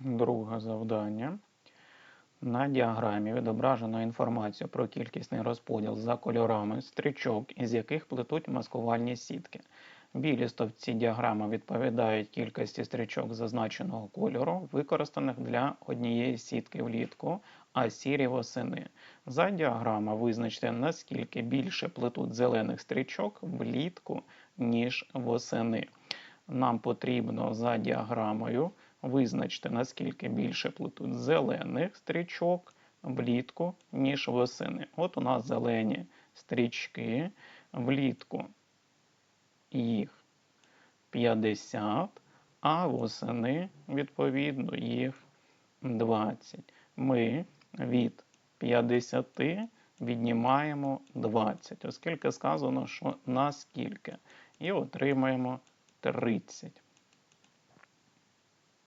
Друге завдання. На діаграмі відображено інформацію про кількісний розподіл за кольорами стрічок, із яких плетуть маскувальні сітки. Білі стовпці діаграми відповідають кількості стрічок зазначеного кольору, використаних для однієї сітки влітку, а сірі восени. За діаграма визначте, наскільки більше плетуть зелених стрічок влітку, ніж восени. Нам потрібно за діаграмою визначити, наскільки більше плетуть зелених стрічок влітку, ніж восени. От у нас зелені стрічки влітку їх 50, а восени, відповідно, їх 20. Ми від 50 віднімаємо 20, оскільки сказано, що наскільки, і отримаємо 30.